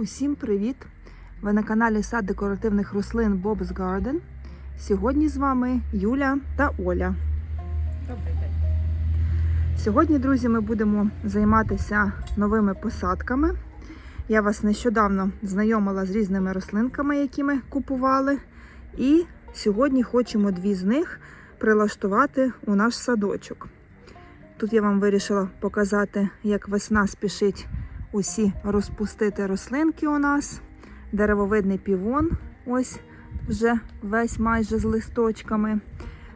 Усім привіт! Ви на каналі Сад декоративних рослин Bob's Garden. Сьогодні з вами Юля та Оля. Добрий день. Сьогодні, друзі, ми будемо займатися новими посадками. Я вас нещодавно знайомила з різними рослинками, які ми купували. І сьогодні хочемо дві з них прилаштувати у наш садочок. Тут я вам вирішила показати, як весна спішить усі розпустити рослинки у нас. Деревовидний півон, ось вже весь майже з листочками.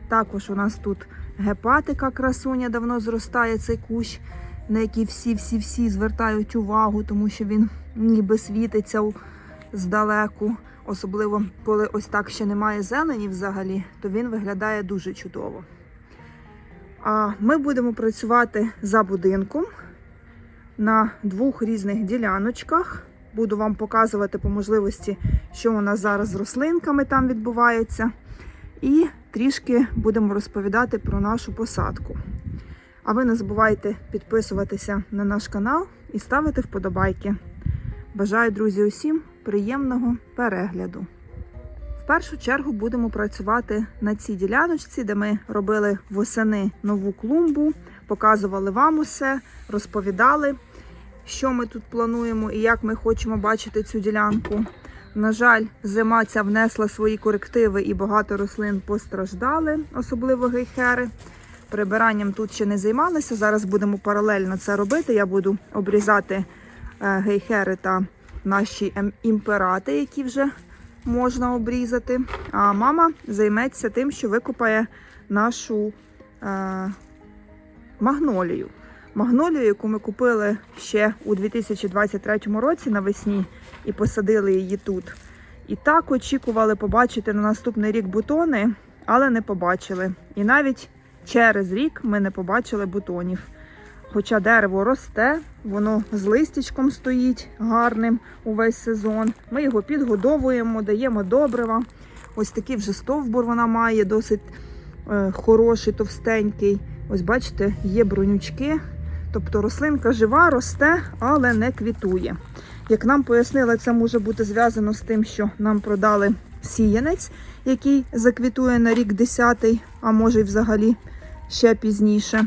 Також у нас тут гепатика красуня давно зростає цей кущ, на який всі-всі-всі звертають увагу, тому що він ніби світиться здалеку. Особливо, коли ось так ще немає зелені взагалі, то він виглядає дуже чудово. А ми будемо працювати за будинком на двох різних діляночках. Буду вам показувати по можливості, що у нас зараз з рослинками там відбувається. І трішки будемо розповідати про нашу посадку. А ви не забувайте підписуватися на наш канал і ставити вподобайки. Бажаю, друзі, усім приємного перегляду. В першу чергу будемо працювати на цій діляночці, де ми робили восени нову клумбу, показували вам усе, розповідали, що ми тут плануємо і як ми хочемо бачити цю ділянку. На жаль, зима ця внесла свої корективи і багато рослин постраждали, особливо гейхери. Прибиранням тут ще не займалися. Зараз будемо паралельно це робити. Я буду обрізати е, гейхери та наші ем- імперати, які вже можна обрізати. А мама займеться тим, що викопає нашу е, магнолію. Магнолію, яку ми купили ще у 2023 році навесні і посадили її тут. І так очікували побачити на наступний рік бутони, але не побачили. І навіть через рік ми не побачили бутонів. Хоча дерево росте, воно з листячком стоїть гарним увесь сезон. Ми його підгодовуємо, даємо добрива. Ось такий вже стовбур вона має, досить е, хороший, товстенький. Ось бачите, є бронючки. Тобто рослинка жива, росте, але не квітує. Як нам пояснили, це може бути зв'язано з тим, що нам продали сіянець, який заквітує на рік 10, а може й взагалі ще пізніше.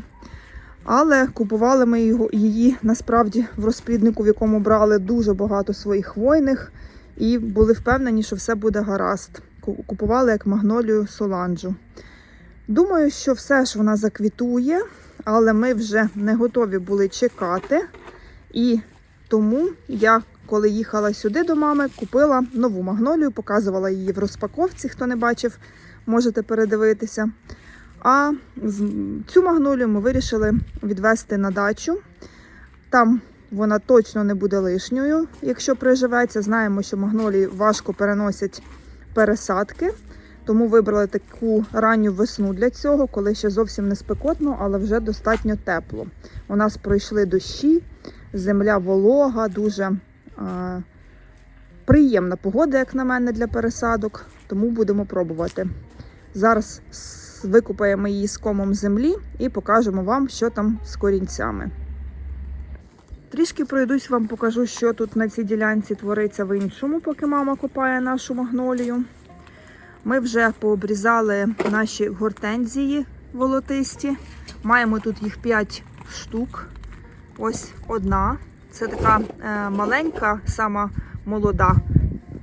Але купували ми його, її насправді в розпліднику, в якому брали дуже багато своїх хвойних, і були впевнені, що все буде гаразд. Купували як магнолію соланджу. Думаю, що все ж вона заквітує, але ми вже не готові були чекати. І тому я, коли їхала сюди до мами, купила нову магнолію, показувала її в розпаковці. Хто не бачив, можете передивитися. А цю магнолію ми вирішили відвести на дачу. Там вона точно не буде лишньою, якщо приживеться. Знаємо, що магнолії важко переносять пересадки. Тому вибрали таку ранню весну для цього, коли ще зовсім не спекотно, але вже достатньо тепло. У нас пройшли дощі, земля волога, дуже е, приємна погода, як на мене, для пересадок, тому будемо пробувати. Зараз викопаємо її з комом землі і покажемо вам, що там з корінцями. Трішки пройдусь, вам покажу, що тут на цій ділянці твориться в іншому, поки мама копає нашу магнолію. Ми вже пообрізали наші гортензії волотисті. Маємо тут їх 5 штук. Ось одна. Це така е, маленька, сама молода.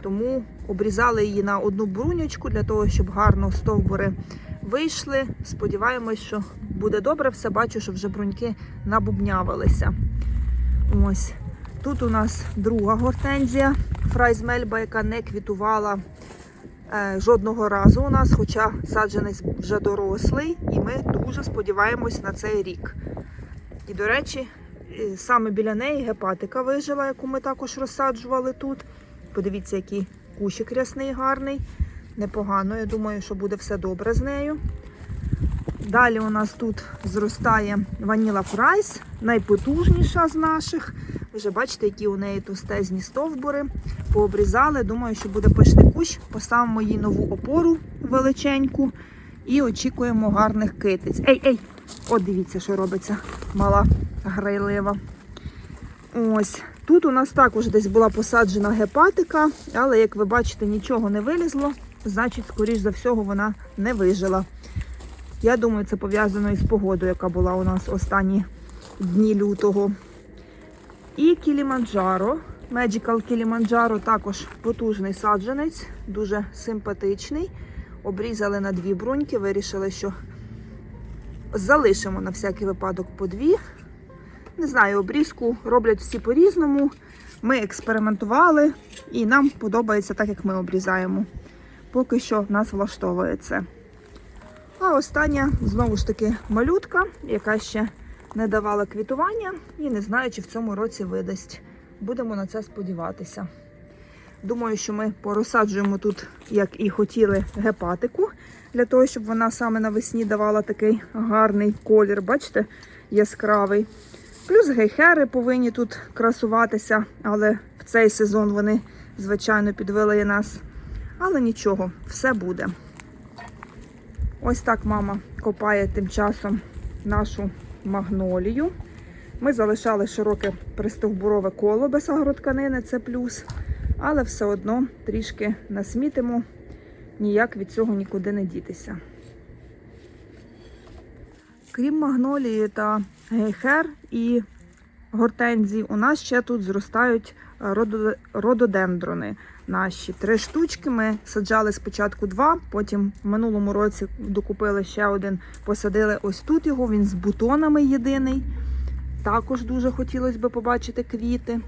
Тому обрізали її на одну бруньочку для того, щоб гарно стовбури вийшли. Сподіваємось, що буде добре все. Бачу, що вже бруньки набубнявилися. Ось. Тут у нас друга гортензія фрайзмельба, яка не квітувала жодного разу у нас, хоча саджанець вже дорослий, і ми дуже сподіваємось на цей рік. І, до речі, е, саме біля неї гепатика вижила, яку ми також розсаджували тут. Подивіться, який кущик рясний, гарний. Непогано, я думаю, що буде все добре з нею. Далі у нас тут зростає ваніла фрайс, найпотужніша з наших. Ви вже бачите, які у неї товстезні стовбури. Пообрізали. Думаю, що буде пишний кущ. Поставимо їй нову опору величеньку і очікуємо гарних китиць. Ей, ей! От дивіться, що робиться. Мала грайлива. Ось. Тут у нас також десь була посаджена гепатика, але як ви бачите, нічого не вилізло, значить, скоріш за всього, вона не вижила. Я думаю, це пов'язано із погодою, яка була у нас останні дні лютого. І Кіліманджаро. Magical Кіліманджаро також потужний саджанець, дуже симпатичний. Обрізали на дві бруньки, вирішили, що залишимо на всякий випадок по дві. Не знаю, обрізку роблять всі по-різному. Ми експериментували і нам подобається так, як ми обрізаємо. Поки що нас влаштовує це. А остання, знову ж таки, малютка, яка ще не давала квітування і не знаю, чи в цьому році видасть. Будемо на це сподіватися. Думаю, що ми порозсаджуємо тут, як і хотіли, гепатику, для того, щоб вона саме навесні давала такий гарний колір, бачите, яскравий. Плюс гейхери повинні тут красуватися, але в цей сезон вони, звичайно, підвели нас. Але нічого, все буде. Ось так мама копає тим часом нашу магнолію. Ми залишали широке пристовбурове коло без агротканини, це плюс. Але все одно трішки насмітимо, ніяк від цього нікуди не дітися. Крім магнолії та гейхер і гортензій, у нас ще тут зростають рододендрони наші. Три штучки. Ми саджали спочатку два, потім в минулому році докупили ще один, посадили ось тут його, він з бутонами єдиний. Також дуже хотілося б побачити квіти.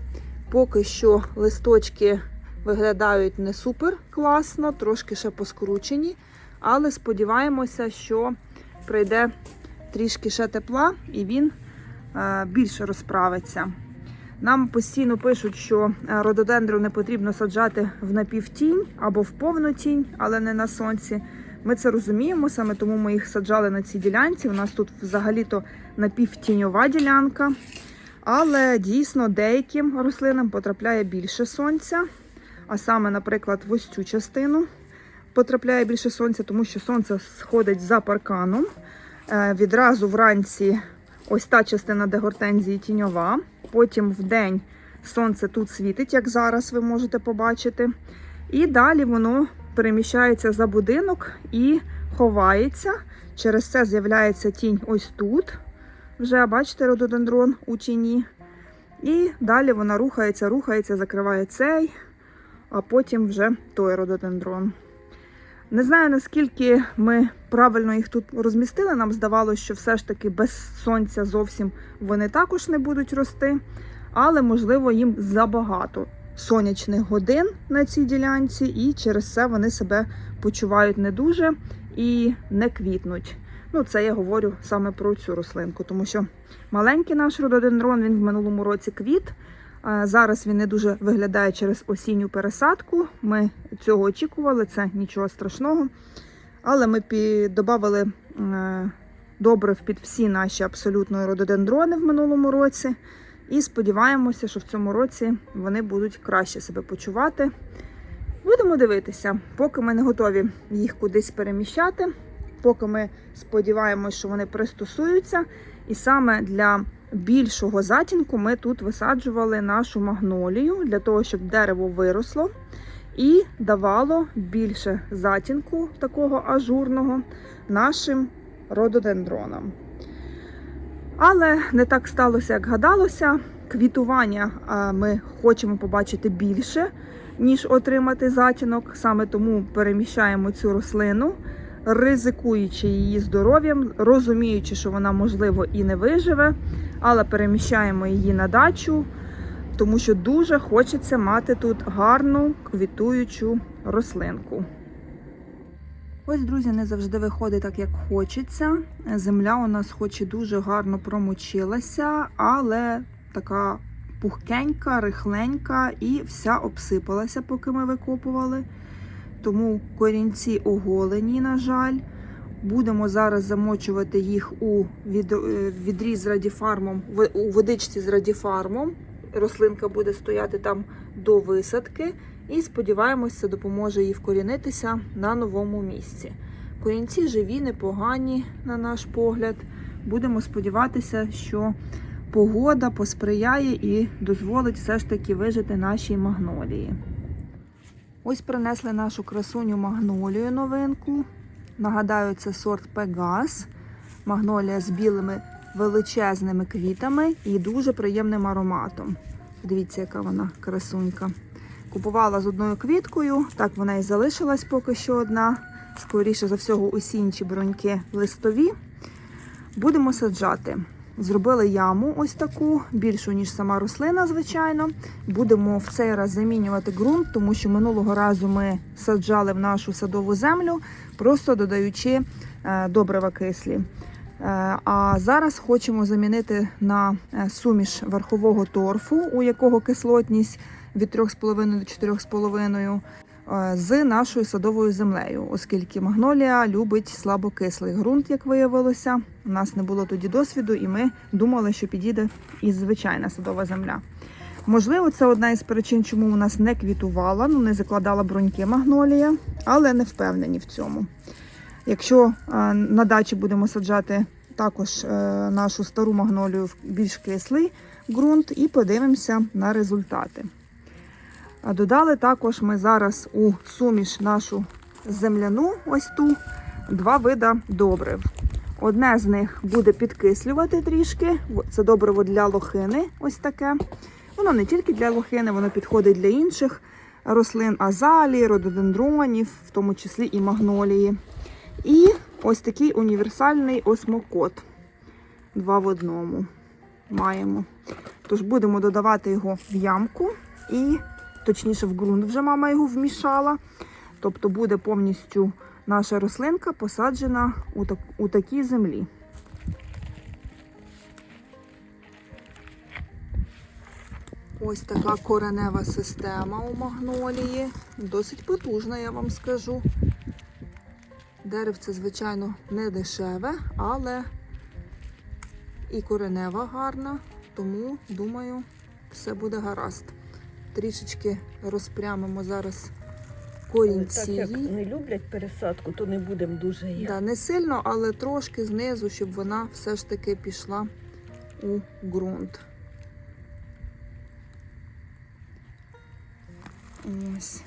Поки що листочки виглядають не супер класно, трошки ще поскручені, але сподіваємося, що прийде трішки ще тепла і він е, більше розправиться. Нам постійно пишуть, що е, рододендру не потрібно саджати в напівтінь або в повну тінь, але не на сонці. Ми це розуміємо, саме тому ми їх саджали на цій ділянці. У нас тут взагалі-то напівтіньова ділянка. Але дійсно деяким рослинам потрапляє більше сонця. А саме, наприклад, в ось цю частину потрапляє більше сонця, тому що сонце сходить за парканом. Е, Відразу вранці ось та частина, де гортензії тіньова. Потім в день сонце тут світить, як зараз ви можете побачити. І далі воно переміщається за будинок і ховається. Через це з'являється тінь ось тут. Вже бачите рододендрон у тіні. І далі вона рухається, рухається, закриває цей, а потім вже той рододендрон. Не знаю, наскільки ми правильно їх тут розмістили. Нам здавалося, що все ж таки без сонця зовсім вони також не будуть рости. Але, можливо, їм забагато сонячних годин на цій ділянці, і через це вони себе почувають не дуже і не квітнуть. Ну, це я говорю саме про цю рослинку, тому що маленький наш рододендрон він в минулому році квіт. Зараз він не дуже виглядає через осінню пересадку. Ми цього очікували, це нічого страшного. Але ми додали добрив під всі наші абсолютно рододендрони в минулому році. І сподіваємося, що в цьому році вони будуть краще себе почувати. Будемо дивитися, поки ми не готові їх кудись переміщати, поки ми сподіваємося, що вони пристосуються. І саме для більшого затінку ми тут висаджували нашу магнолію для того, щоб дерево виросло і давало більше затінку такого ажурного нашим рододендронам. Але не так сталося, як гадалося. Квітування ми хочемо побачити більше, ніж отримати затінок. Саме тому переміщаємо цю рослину, ризикуючи її здоров'ям, розуміючи, що вона, можливо, і не виживе, але переміщаємо її на дачу, тому що дуже хочеться мати тут гарну квітуючу рослинку. Ось, друзі, не завжди виходить так, як хочеться. Земля у нас хоч і дуже гарно промочилася, але така пухкенька, рихленька і вся обсипалася, поки ми викопували. Тому корінці оголені, на жаль. Будемо зараз замочувати їх у відрі з радіфармом, у водичці з радіфармом. Рослинка буде стояти там до висадки. І сподіваємося, це допоможе їй вкорінитися на новому місці. Корінці живі, непогані, на наш погляд. Будемо сподіватися, що погода посприяє і дозволить все ж таки вижити нашій магнолії. Ось принесли нашу красуню магнолію новинку. Нагадаю, це сорт Пегас. Магнолія з білими величезними квітами і дуже приємним ароматом. Дивіться, яка вона красунька. Купувала з одною квіткою, так вона і залишилась поки що одна. Скоріше за всього, усі броньки листові. Будемо саджати. Зробили яму ось таку, більшу, ніж сама рослина, звичайно. Будемо в цей раз замінювати ґрунт, тому що минулого разу ми саджали в нашу садову землю, просто додаючи е, добрива кислі. Е, А зараз хочемо замінити на е, суміш верхового торфу, у якого кислотність від 3,5 до 4,5 е, з нашою садовою землею, оскільки магнолія любить слабокислий ґрунт, як виявилося. У нас не було тоді досвіду, і ми думали, що підійде і звичайна садова земля. Можливо, це одна із причин, чому у нас не квітувала, ну не закладала бруньки магнолія, але не впевнені в цьому. Якщо на дачі будемо саджати також е, нашу стару магнолію в більш кислий ґрунт і подивимося на результати. Додали також ми зараз у суміш нашу земляну, ось ту, два вида добрив. Одне з них буде підкислювати трішки. Це добриво для лохини, ось таке. Воно не тільки для лохини, воно підходить для інших рослин азалії, рододендронів, в тому числі і магнолії. І ось такий універсальний осмокот. Два в одному маємо. Тож будемо додавати його в ямку і, точніше, в ґрунт вже мама його вмішала. Тобто буде повністю наша рослинка посаджена у, так, у такій землі. Ось така коренева система у магнолії. Досить потужна, я вам скажу. Деревце, звичайно, не дешеве, але і коренева гарна, тому, думаю, все буде гаразд. Трішечки розпрямимо зараз корінь Так як не люблять пересадку, то не будемо дуже їх. Да, не сильно, але трошки знизу, щоб вона все ж таки пішла у ґрунт. Ось.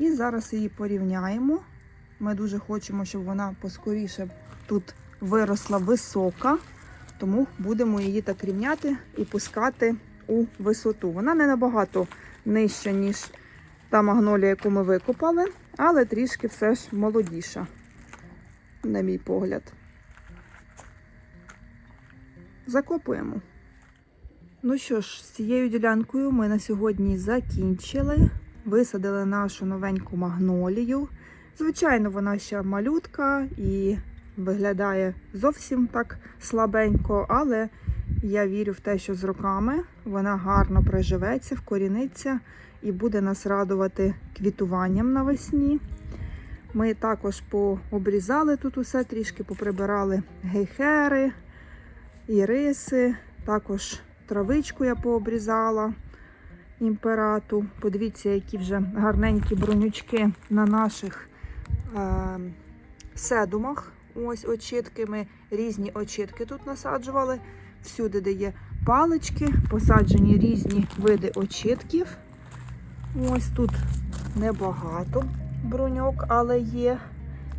І зараз її порівняємо. Ми дуже хочемо, щоб вона поскоріше тут виросла висока, тому будемо її так рівняти і пускати у висоту. Вона не набагато нижча, ніж та магнолія, яку ми викопали, але трішки все ж молодіша, на мій погляд. Закопуємо. Ну що ж, з цією ділянкою ми на сьогодні закінчили. Висадили нашу новеньку магнолію. Звичайно, вона ще малютка і виглядає зовсім так слабенько, але я вірю в те, що з роками вона гарно приживеться, вкоріниться і буде нас радувати квітуванням навесні. Ми також пообрізали тут усе, трішки поприбирали гейхери, іриси, також травичку я пообрізала імперату. Подивіться, які вже гарненькі бронючки на наших е, седумах. Ось очітки. Ми різні очітки тут насаджували. Всюди, де є палички, посаджені різні види очітків. Ось тут небагато броньок, але є.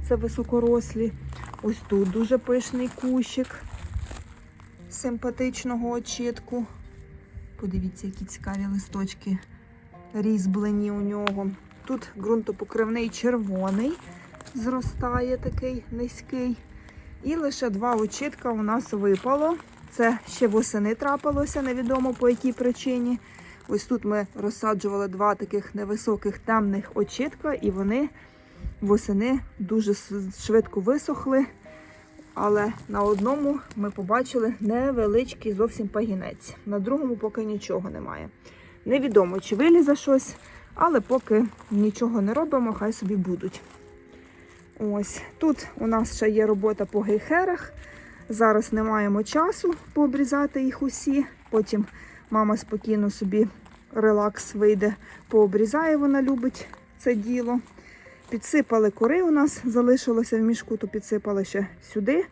Це високорослі. Ось тут дуже пишний кущик симпатичного очітку. Подивіться, які цікаві листочки різьблені у нього. Тут ґрунтопокривний червоний зростає такий низький. І лише два очітка у нас випало. Це ще восени трапилося, невідомо по якій причині. Ось тут ми розсаджували два таких невисоких темних очітка, і вони восени дуже швидко висохли. Але на одному ми побачили невеличкий зовсім пагінець. На другому поки нічого немає. Невідомо, чи вилізе щось, але поки нічого не робимо, хай собі будуть. Ось тут у нас ще є робота по гейхерах. Зараз не маємо часу пообрізати їх усі. Потім мама спокійно собі релакс вийде, пообрізає, вона любить це діло. Підсипали кори у нас, залишилося в мішку, то підсипали ще сюди.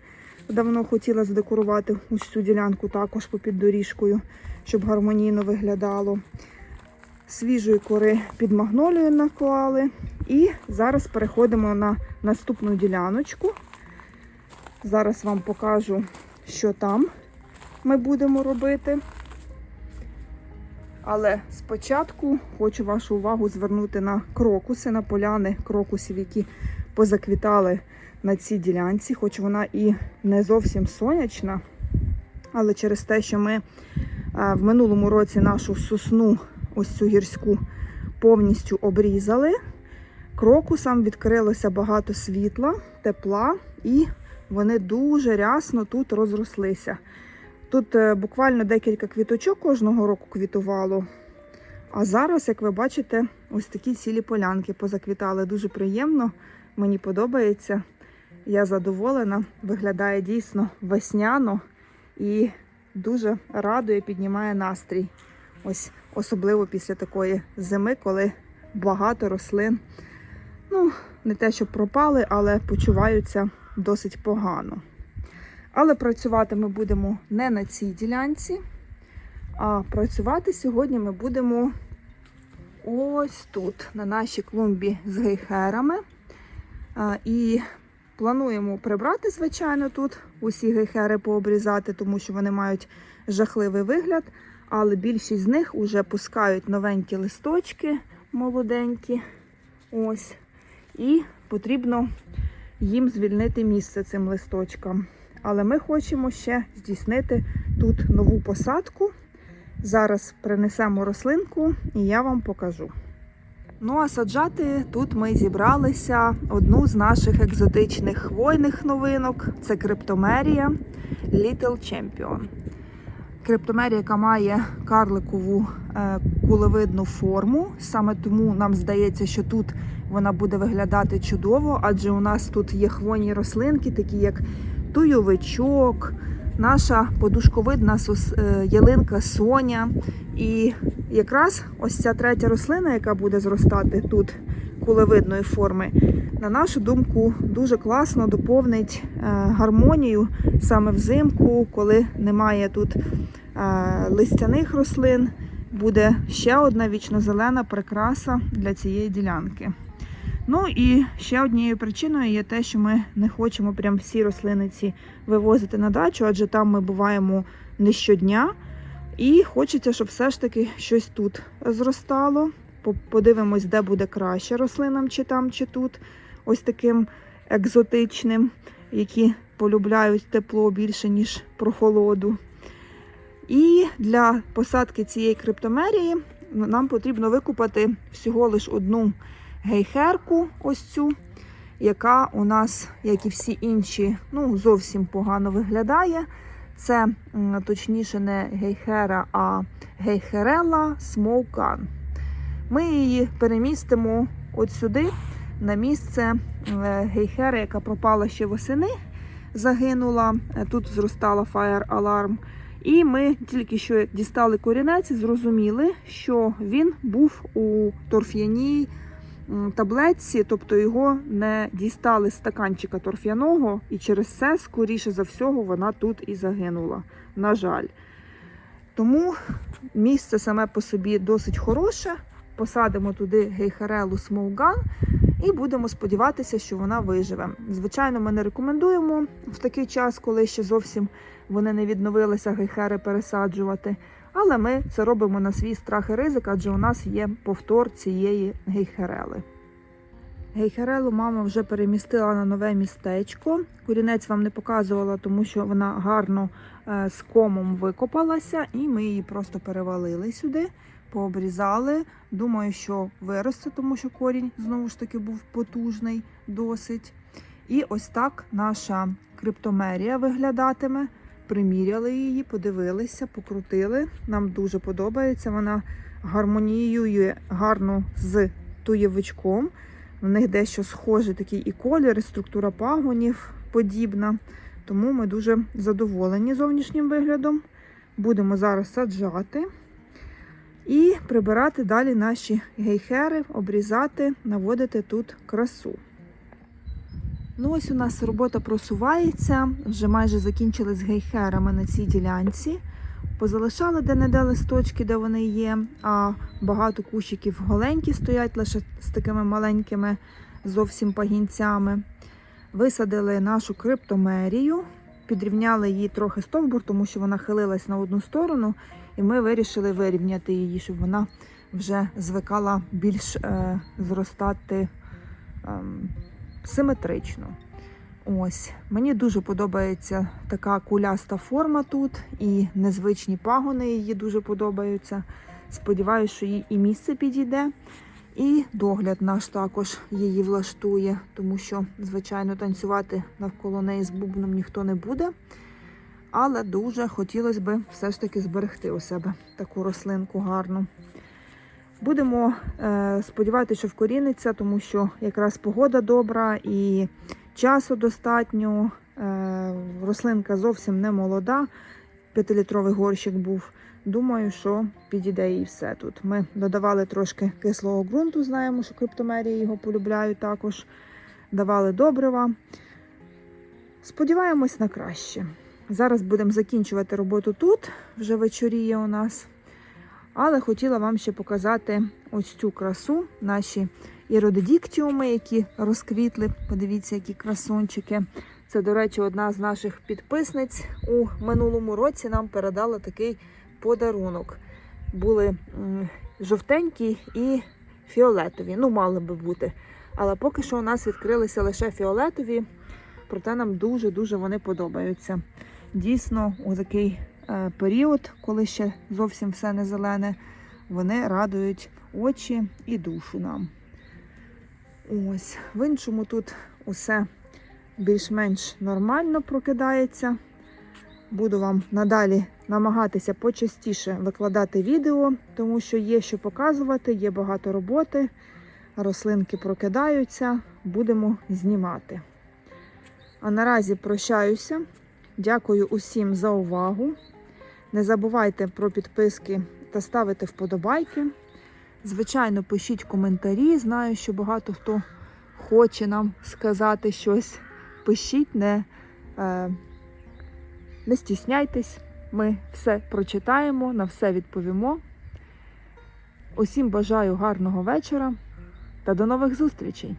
давно хотіла задекорувати ось цю ділянку також попід доріжкою, щоб гармонійно виглядало. Свіжої кори під магнолію наклали. І зараз переходимо на наступну діляночку. Зараз вам покажу, що там ми будемо робити. Але спочатку хочу вашу увагу звернути на крокуси, на поляни крокусів, які позаквітали на цій ділянці, хоч вона і не зовсім сонячна. Але через те, що ми е, в минулому році нашу сосну, ось цю гірську, повністю обрізали, крокусам відкрилося багато світла, тепла, і вони дуже рясно тут розрослися. Тут е, буквально декілька квіточок кожного року квітувало. А зараз, як ви бачите, ось такі цілі полянки позаквітали. Дуже приємно, мені подобається. Я задоволена, виглядає дійсно весняно і дуже радує, піднімає настрій. Ось особливо після такої зими, коли багато рослин, ну, не те, що пропали, але почуваються досить погано. Але працювати ми будемо не на цій ділянці, а працювати сьогодні ми будемо ось тут, на нашій клумбі з гейхерами. І плануємо прибрати, звичайно, тут усі гейхери пообрізати, тому що вони мають жахливий вигляд. Але більшість з них вже пускають новенькі листочки молоденькі. Ось. І потрібно їм звільнити місце цим листочкам. Але ми хочемо ще здійснити тут нову посадку. Зараз принесемо рослинку і я вам покажу. Ну а саджати тут ми зібралися одну з наших екзотичних хвойних новинок це криптомерія Little Champion. Криптомерія, яка має карликову е, кулевидну форму. Саме тому нам здається, що тут вона буде виглядати чудово, адже у нас тут є хвойні рослинки, такі як туйовичок, наша подушковидна е, ялинка Соня. І якраз ось ця третя рослина, яка буде зростати тут кулевидної форми, на нашу думку, дуже класно доповнить е, гармонію саме взимку, коли немає тут е, листяних рослин. Буде ще одна вічнозелена прикраса для цієї ділянки. Ну і ще однією причиною є те, що ми не хочемо прям всі рослини ці вивозити на дачу, адже там ми буваємо не щодня. І хочеться, щоб все ж таки щось тут зростало. Подивимось, де буде краще рослинам, чи там, чи тут, ось таким екзотичним, які полюбляють тепло більше, ніж прохолоду. І для посадки цієї криптомерії нам потрібно викупати всього лиш одну гейхерку, ось цю, яка у нас, як і всі інші, ну, зовсім погано виглядає. Це точніше не гейхера, а гейхерела смоукан. Ми її перемістимо от сюди, на місце е, гейхери, яка пропала ще восени, загинула. Е, Тут зростала Fire Alarm. І ми тільки що дістали корінець зрозуміли, що він був у торф'яній таблетці, тобто його не дістали з стаканчика торф'яного, і через це, скоріше за всього, вона тут і загинула. На жаль. Тому місце саме по собі досить хороше. Посадимо туди гейхерелу смоуган і будемо сподіватися, що вона виживе. Звичайно, ми не рекомендуємо в такий час, коли ще зовсім вони не відновилися гейхери пересаджувати. Але ми це робимо на свій страх і ризик, адже у нас є повтор цієї гейхерели. Гейхерелу мама вже перемістила на нове містечко. Корінець вам не показувала, тому що вона гарно е, з комом викопалася, і ми її просто перевалили сюди, пообрізали. Думаю, що виросте, тому що корінь знову ж таки був потужний досить. І ось так наша криптомерія виглядатиме. Приміряли її, подивилися, покрутили. Нам дуже подобається. Вона гармоніює гарно з туєвичком. В них дещо схожий такий і колір, і структура пагонів подібна. Тому ми дуже задоволені зовнішнім виглядом. Будемо зараз саджати і прибирати далі наші гейхери, обрізати, наводити тут красу. Ну, ось у нас робота просувається. Вже майже закінчили з гейхерами на цій ділянці. Позалишали де-не-де листочки, де вони є, а багато кущиків голенькі стоять лише з такими маленькими зовсім пагінцями. Висадили нашу криптомерію, підрівняли її трохи стовбур, тому що вона хилилась на одну сторону, і ми вирішили вирівняти її, щоб вона вже звикала більш е, зростати ем, симетрично. Ось, мені дуже подобається така куляста форма тут, і незвичні пагони її дуже подобаються. Сподіваюся, що їй і місце підійде, і догляд наш також її влаштує, тому що, звичайно, танцювати навколо неї з бубном ніхто не буде. Але дуже хотілося б все ж таки зберегти у себе таку рослинку гарну. Будемо е, сподіватися, що вкоріниться, тому що якраз погода добра і часу достатньо. Е, рослинка зовсім не молода. П'ятилітровий горщик був. Думаю, що підійде і все тут. Ми додавали трошки кислого ґрунту, знаємо, що криптомерії його полюбляють також. Давали добрива. Сподіваємось на краще. Зараз будемо закінчувати роботу тут, вже вечоріє у нас. Але хотіла вам ще показати ось цю красу, наші іродидіктіуми, які розквітли. Подивіться, які красунчики. Це, до речі, одна з наших підписниць у минулому році нам передала такий подарунок. Були жовтенькі і фіолетові. Ну, мали би бути. Але поки що у нас відкрилися лише фіолетові, проте нам дуже-дуже вони подобаються. Дійсно, у такий період, коли ще зовсім все не зелене, вони радують очі і душу нам. Ось, в іншому тут усе більш-менш нормально прокидається. Буду вам надалі намагатися почастіше викладати відео, тому що є що показувати, є багато роботи, рослинки прокидаються, будемо знімати. А наразі прощаюся. Дякую усім за увагу. Не забувайте про підписки та ставити вподобайки. Звичайно, пишіть коментарі. Знаю, що багато хто хоче нам сказати щось. Пишіть, не, е, не стісняйтесь. Ми все прочитаємо, на все відповімо. Усім бажаю гарного вечора та до нових зустрічей!